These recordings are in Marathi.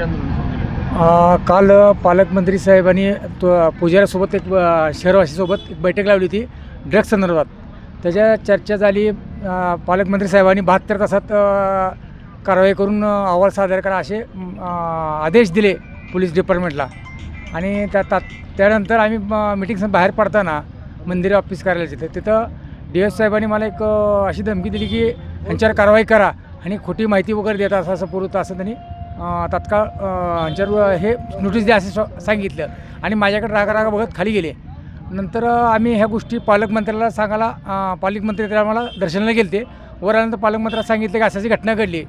Gracias. काल पालकमंत्री साहेबांनी तो पुजाऱ्यासोबत एक शहरवासीसोबत एक बैठक लावली होती ड्रग्स संदर्भात. त्याच्या चर्चा झाली पालकमंत्री साहेबांनी बहात्तर तासात कारवाई करून अहवाल सादर करा असे आदेश दिले पोलीस डिपार्टमेंटला. आणि त्या ता त्यानंतर आम्ही मिटिंग बाहेर पडताना मंदिर ऑफिस कार्यालयाचे तिथं डी एस साहेबांनी मला एक अशी धमकी दिली की ह्यांच्यावर कारवाई करा आणि खोटी माहिती वगैरे देता असं असं पुरवतं असं त्यांनी तात्काळ ह्यांच्यावर हे नोटीस द्या असं सांगितलं. आणि माझ्याकडे रागा रागा बघत खाली गेले. नंतर आम्ही ह्या गोष्टी पालकमंत्र्याला सांगायला पालकमंत्री त्या आम्हाला दर्शनाला गेले ते वर आल्यानंतर पालकमंत्र्याला सांगितलं की अशाची घटना घडली.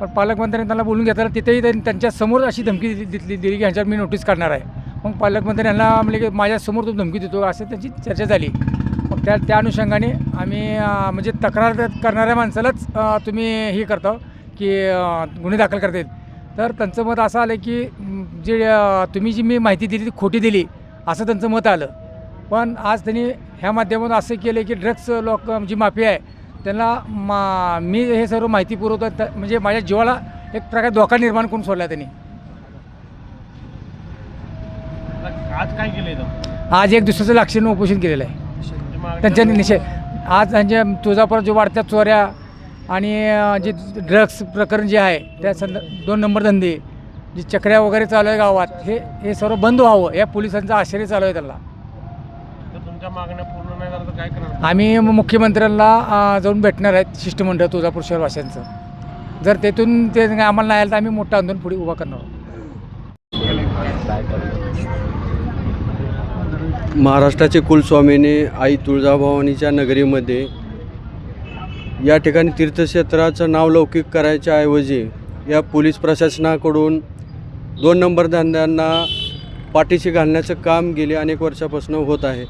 पण पालकमंत्र्यांनी त्यांना बोलून घेतलं तिथेही त्यांनी त्यांच्यासमोर अशी धमकी दिली दिली की ह्यांच्यावर मी नोटीस काढणार आहे. मग पालकमंत्री यांना म्हणजे की माझ्यासमोर तो धमकी देतो असं त्यांची चर्चा झाली. मग त्या त्या अनुषंगाने आम्ही म्हणजे तक्रार करणाऱ्या माणसालाच तुम्ही हे करता की गुन्हे दाखल करता येईल तर त्यांचं मत असं आलं की जे तुम्ही जी मी माहिती दिली ती खोटी दिली असं त्यांचं मत आलं. पण आज त्यांनी ह्या माध्यमातून असं केलं की ड्रग्स लोक जी माफिया आहे त्यांना मा मी हे सर्व माहिती पुरवतो म्हणजे माझ्या जीवाला एक प्रकारे धोका निर्माण करून सोडला त्यांनी. आज काय केलं आज एक दुसऱ्याचं लाक्षणिक उपोषण केलेलं आहे. त्यांच्या निषेध आज त्यांच्या तुळजापूर जो वाढत्या चोऱ्या आणि जे ड्रग्स प्रकरण जे आहे त्या संद दोन नंबर धंदे जे चक्र्या वगैरे चालू आहे गावात हे हे सर्व बंद व्हावं या पोलिसांचा आश्चर्य चालू आहे त्यांना. तर तुमच्या मागण्या पूर्ण नाही झाल्या तर काय करणार? आम्ही मुख्यमंत्र्यांना जाऊन भेटणार आहेत शिष्टमंडळ तुळजापूर शहरवासियांचं जर तेथून ते आम्हाला नाही आलं तर आम्ही मोठं आंदोलन पुढे उभा करणार आहोत. महाराष्ट्राचे कुलस्वामिनी आई तुळजाभवानीच्या नगरीमध्ये या ठिकाणी तीर्थक्षेत्राचं नाव लौकिक करायच्या ऐवजी या पोलीस प्रशासनाकडून दोन नंबर धंद्यांना पाठीशी घालण्याचं काम गेली अनेक वर्षापासून होत आहे.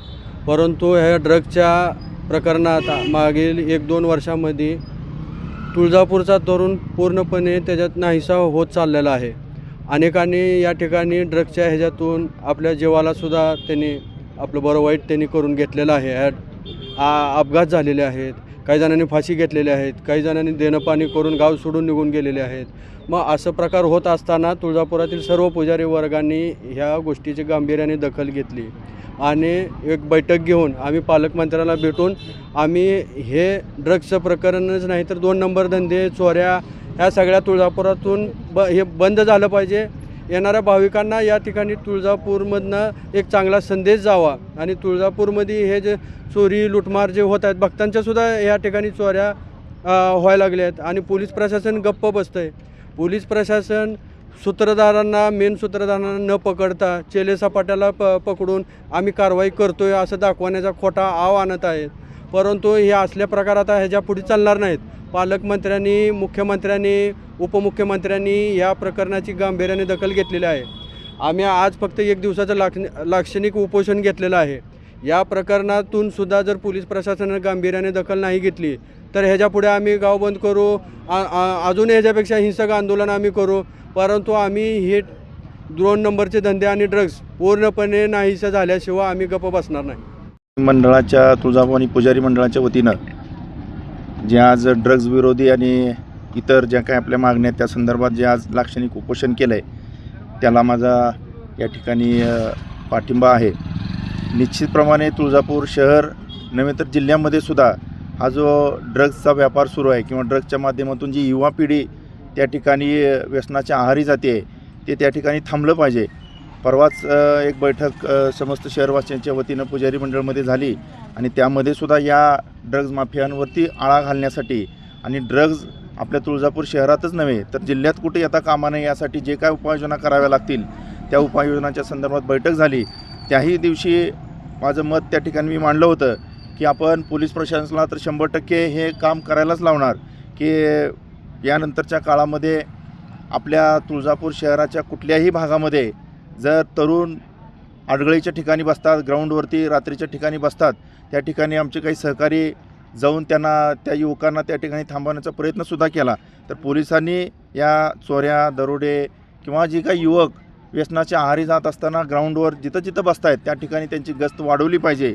परंतु ह्या ड्रगच्या प्रकरणात मागील एक दोन वर्षामध्ये तुळजापूरचा तरुण पूर्णपणे त्याच्यात नाहीसा होत चाललेला आहे. अनेकांनी या ठिकाणी ड्रगच्या ह्याच्यातून आपल्या जीवालासुद्धा त्यांनी आपलं बरं वाईट त्यांनी करून घेतलेलं आहे. ह्या- अपघात झालेले आहेत. काही जणांनी फाशी घेतलेल्या आहेत काही जणांनी देणं पाणी करून गाव सोडून निघून गेलेले आहेत. मग असं प्रकार होत असताना तुळजापुरातील सर्व पुजारी वर्गांनी ह्या गोष्टीची गांभीर्याने दखल घेतली. आणि एक बैठक घेऊन आम्ही पालकमंत्र्याला भेटून आम्ही हे ड्रग्सचं प्रकरणच नाही तर दोन नंबर धंदे चोऱ्या ह्या सगळ्या तुळजापुरातून ब हे बंद झालं पाहिजे. येणाऱ्या भाविकांना या ठिकाणी तुळजापूरमधनं एक चांगला संदेश जावा. आणि तुळजापूरमध्ये हे जे चोरी लुटमार जे होत आहेत भक्तांच्यासुद्धा या ठिकाणी चोऱ्या व्हायला लागल्या आहेत. आणि पोलीस प्रशासन गप्प बसतं आहे पोलीस प्रशासन सूत्रधारांना मेन सूत्रधारांना न पकडता चेले सपाट्याला प पकडून आम्ही कारवाई करतो आहे असं दाखवण्याचा खोटा आव आणत आहेत. परंतु हे असल्या प्रकार आता ह्याच्या पुढे चालणार नाहीत. पालकमंत्र्यांनी मुख्यमंत्र्यांनी उपमुख्यमंत्र्यांनी या प्रकरणाची गांभीर्याने दखल घेतलेली आहे. आम्ही आज फक्त एक दिवसाचं लाक्ष लाक्षणिक उपोषण घेतलेलं आहे. या प्रकरणातून सुद्धा जर पोलीस प्रशासनानं गांभीर्याने दखल नाही घेतली तर ह्याच्यापुढे आम्ही गाव बंद करू. अजून ह्याच्यापेक्षा हिंसक आंदोलन आम्ही करू. परंतु आम्ही हे दोन नंबरचे धंदे आणि ड्रग्स पूर्णपणे नाहीसं झाल्याशिवाय आम्ही गप्प बसणार नाही. मंडळाच्या तुळजाभवानी पुजारी मंडळाच्या वतीनं जे आज ड्रग्ज विरोधी आणि इतर ज्या काही आपल्या मागण्या आहेत त्या संदर्भात जे आज लाक्षणिक उपोषण केलं आहे त्याला माझा या ठिकाणी पाठिंबा आहे. निश्चितप्रमाणे तुळजापूर शहर नव्हे तर जिल्ह्यामध्ये सुद्धा हा जो ड्रग्जचा व्यापार सुरू आहे किंवा ड्रग्जच्या माध्यमातून जी युवा पिढी त्या ठिकाणी व्यसनाच्या आहारी जाते ते त्या ठिकाणी थांबलं पाहिजे. परवाच एक बैठक समस्त शहरवासियांच्या वतीनं पुजारी मंडळमध्ये झाली आणि त्यामध्ये सुद्धा या ड्रग्ज माफियांवरती आळा घालण्यासाठी आणि ड्रग्ज आपल्या तुळजापूर शहरातच नव्हे तर जिल्ह्यात कुठे येता कामा नये यासाठी जे काय उपाययोजना कराव्या लागतील त्या उपाययोजनाच्या संदर्भात बैठक झाली. त्याही दिवशी माझं मत त्या ठिकाणी मी मांडलं होतं की आपण पोलीस प्रशासनाला तर शंभर टक्के हे काम करायलाच लावणार की यानंतरच्या काळामध्ये आपल्या तुळजापूर शहराच्या कुठल्याही भागामध्ये जर तरुण आडगळीच्या ठिकाणी बसतात ग्राउंडवरती रात्रीच्या ठिकाणी बसतात त्या ठिकाणी आमचे काही सहकारी जाऊन त्यांना त्या युवकांना त्या ठिकाणी थांबवण्याचा प्रयत्नसुद्धा केला. तर पोलिसांनी या चोऱ्या दरोडे किंवा जे काही युवक व्यसनाच्या आहारी जात असताना ग्राउंडवर जिथं जिथं बसतायत त्या ठिकाणी त्यांची गस्त वाढवली पाहिजे.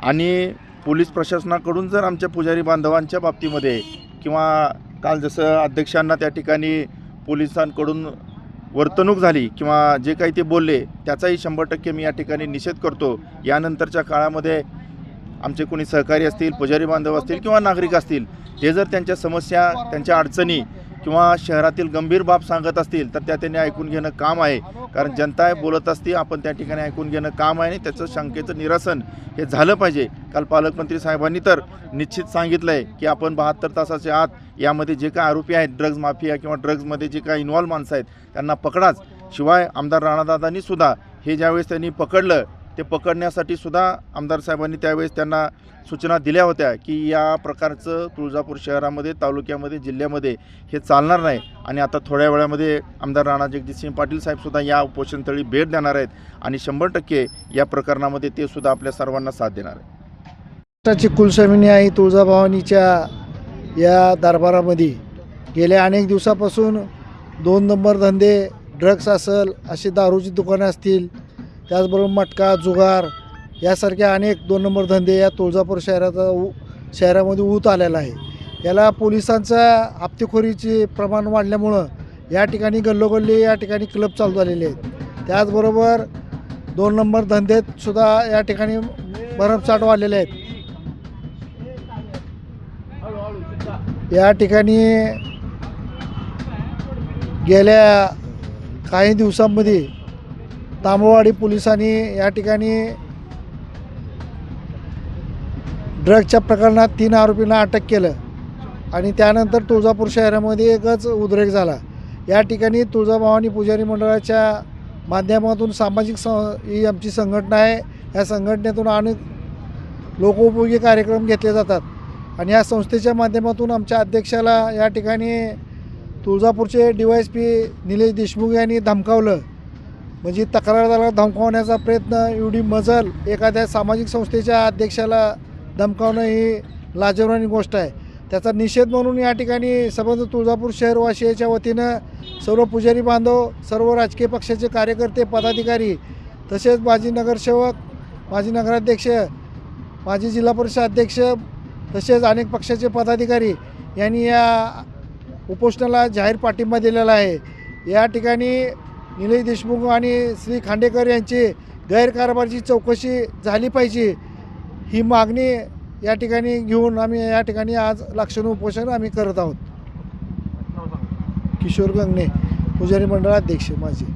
आणि पोलीस प्रशासनाकडून जर आमच्या पुजारी बांधवांच्या बाबतीमध्ये किंवा काल जसं अध्यक्षांना त्या ठिकाणी पोलिसांकडून वर्तणूक झाली किंवा जे काही ते बोलले त्याचाही शंभर टक्के मी या ठिकाणी निषेध करतो. यानंतरच्या काळामध्ये आमचे कोणी सहकारी असतील पुजारी बांधव असतील किंवा नागरिक असतील हे जर त्यांच्या समस्या त्यांच्या अडचणी किंवा शहरातील गंभीर बाब सांगत असतील तर त्या त्यांनी ऐकून घेणं काम आहे. कारण जनता बोलत असते आपण त्या ठिकाणी ऐकून घेणं काम आहे आणि त्याचं शंकेचं निरसन हे झालं पाहिजे. काल पालकमंत्री साहेबांनी तर निश्चित सांगितलं आहे की आपण बहात्तर तासाच्या आत यामध्ये जे काय आरोपी आहेत ड्रग्ज माफिया किंवा ड्रग्जमध्ये जे काही इन्व्हॉल्व माणसं आहेत त्यांना पकडाच. शिवाय आमदार राणादादांनी सुद्धा हे ज्यावेळेस त्यांनी पकडलं ते पकडण्यासाठी सुद्धा आमदार साहेबांनी त्यावेळेस त्यांना सूचना दिल्या होत्या की या प्रकारचं तुळजापूर शहरामध्ये तालुक्यामध्ये जिल्ह्यामध्ये हे चालणार नाही. आणि आता थोड्या वेळामध्ये आमदार राणा जगजितसिंह पाटील साहेबसुद्धा या उपोषणस्थळी भेट देणार आहेत आणि शंभर टक्के या प्रकरणामध्ये ते सुद्धा आपल्या सर्वांना साथ देणार आहेत. महाराष्ट्राची कुलस्वामिनी आई तुळजाभवानीच्या या दरबारामध्ये गेल्या अनेक दिवसापासून दोन नंबर धंदे ड्रग्स असेल अशी दारूची दुकानं असतील त्याचबरोबर मटका जुगार यासारखे अनेक दोन नंबर धंदे या तुळजापूर शहराचा उ शहरामध्ये ऊत आलेला आहे. याला पोलिसांचा हप्तेखोरीचे प्रमाण वाढल्यामुळं या ठिकाणी गल्लोगल्ली या ठिकाणी क्लब चालू झालेले आहेत. त्याचबरोबर दोन नंबर धंदेत सुद्धा या ठिकाणी भरमसाठ वाढलेले आहेत. या ठिकाणी गेल्या काही दिवसांमध्ये तांबवाडी पोलिसांनी या ठिकाणी ड्रगच्या प्रकरणात तीन आरोपींना अटक केलं आणि त्यानंतर तुळजापूर शहरामध्ये एकच उद्रेक झाला. या ठिकाणी तुळजाभवानी पुजारी मंडळाच्या माध्यमातून सामाजिक स ही आमची संघटना आहे. या संघटनेतून अनेक लोकोपयोगी कार्यक्रम घेतले जातात आणि या संस्थेच्या माध्यमातून आमच्या अध्यक्षाला या ठिकाणी तुळजापूरचे D Y S P Nilesh Deshmukh यांनी धमकावलं. म्हणजे तक्रारदाराला धमकावण्याचा प्रयत्न एवढी मजल एखाद्या सामाजिक संस्थेच्या अध्यक्षाला धमकावणं ही लाजवणारी गोष्ट आहे. त्याचा निषेध म्हणून या ठिकाणी संबंध तुळजापूर शहरवासियाच्या वतीनं सर्व पुजारी बांधव सर्व राजकीय पक्षाचे कार्यकर्ते पदाधिकारी तसेच माजी नगरसेवक माजी नगराध्यक्ष माजी जिल्हा परिषद अध्यक्ष तसेच अनेक पक्षाचे पदाधिकारी यांनी या उपोषणाला जाहीर पाठिंबा दिलेला आहे. या ठिकाणी निलय देशमुख आणि श्री खांडेकर यांची गैरकारभारची चौकशी झाली पाहिजे ही मागणी या ठिकाणी घेऊन आम्ही या ठिकाणी आज लक्षण उपोषण आम्ही करत आहोत. किशोर गंगणे पुजारी मंडळाध्यक्ष माझे.